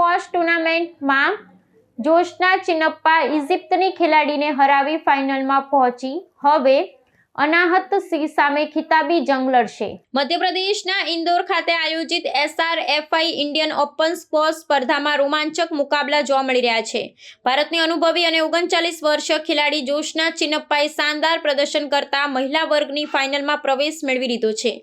Squash ટુર્નામેન્ટમાં જોશના ચિનપ્પા ઇજિપ્તની ખેલાડીને હરાવી ફાઇનલમાં પહોંચી. હવે અનાહત સિંહ સામે ખિતાબી જંગ લડશે. મધ્યપ્રદેશના ઇન્દોર ખાતે આયોજિત એસઆરએફઆઈ ઇન્ડિયન ઓપન સ્પોર્ટ્સ સ્પર્ધામાં રોમાંચક મુકાબલા જોવા મળી રહ્યા છે. ભારતની અનુભવી અને ઓગણચાલીસ વર્ષ ખેલાડી જોશના ચિનપ્પાએ શાનદાર પ્રદર્શન કરતા મહિલા વર્ગની ફાઇનલમાં પ્રવેશ મેળવી લીધો છે.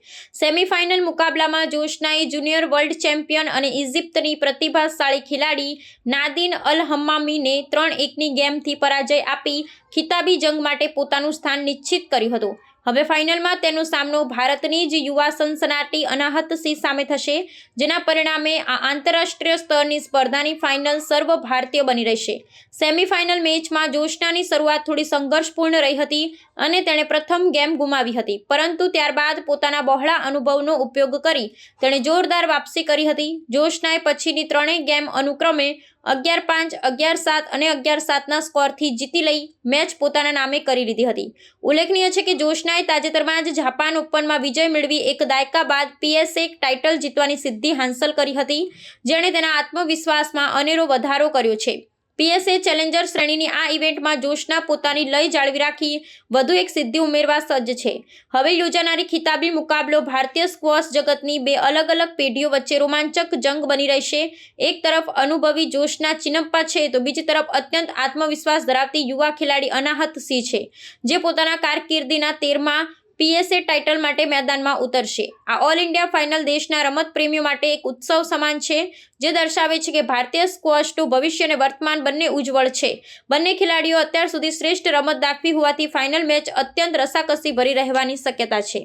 સેમીફાઇનલ મુકાબલામાં જોશનાએ જુનિયર વર્લ્ડ ચેમ્પિયન અને ઇજિપ્તની પ્રતિભાશાળી ખેલાડી નાદીન અલ હમ્મામીને ત્રણ એકની ગેમથી પરાજય આપી ખિતાબી જંગ માટે પોતાનું સ્થાન નિશ્ચિત કર્યું હતું. હવે ફાઇનલમાં તેનો સામનો ભારતની જ યુવા સનસનાટી અનાહત સિંહ સામે થશે, જેના પરિણામે આ આંતરરાષ્ટ્રીય સ્તરની સ્પર્ધાની ફાઇનલ સર્વ ભારતીય બની રહેશે. સેમીફાઇનલ મેચમાં જોશનાની શરૂઆત થોડી સંઘર્ષપૂર્ણ રહી હતી અને તેણે પ્રથમ ગેમ ગુમાવી હતી, પરંતુ ત્યારબાદ પોતાના બહોળા અનુભવનો ઉપયોગ કરી તેણે જોરદાર વાપસી કરી હતી. જોશનાએ પછીની ત્રણેય ગેમ અનુક્રમે અગિયાર પાંચ, અગિયાર સાત અને અગિયાર સાતના સ્કોરથી જીતી લઈ મેચ પોતાના નામે કરી લીધી હતી. ઉલ્લેખનીય છે કે જોશનાએ તાજેતરમાં જ જાપાન ઓપનમાં વિજય મેળવી એક દાયકા બાદ પીએસએ ટાઇટલ જીતવાની સિદ્ધિ હાંસલ કરી હતી, જેણે તેના આત્મવિશ્વાસમાં અનેરો વધારો કર્યો છે. પીએસએ ચેલેન્જર શ્રેણીની આ ઇવેન્ટમાં જોશના પોતાની લય જાળવી રાખી વધુ એક સિદ્ધિ ઉમેરવા સજ્જ છે. હવે યોજાનારી ખિતાબી મુકાબલો ભારતીય સ્ક્વોશ જગતની બે અલગ અલગ પેઢીઓ વચ્ચે રોમાંચક જંગ બની રહેશે. એક તરફ અનુભવી જોશના ચિનપ્પા છે તો બીજી તરફ અત્યંત આત્મવિશ્વાસ ધરાવતી યુવા ખેલાડી અનાહત સિંહ છે, જે પોતાના કારકિર્દીના તેરમાં પીએસએ ટાઇટલ માટે મેદાનમાં ઉતરશે. આ ઓલ ઇન્ડિયા ફાઇનલ દેશના રમત પ્રેમીઓ માટે એક ઉત્સવ સમાન છે, જે દર્શાવે છે કે ભારતીય સ્ક્વોશનું ભવિષ્ય અને વર્તમાન બંને ઉજ્જવળ છે. બંને ખેલાડીઓ અત્યાર સુધી શ્રેષ્ઠ રમત દાખવી હોવાથી ફાઇનલ મેચ અત્યંત રસાકસી ભરી રહેવાની શક્યતા છે.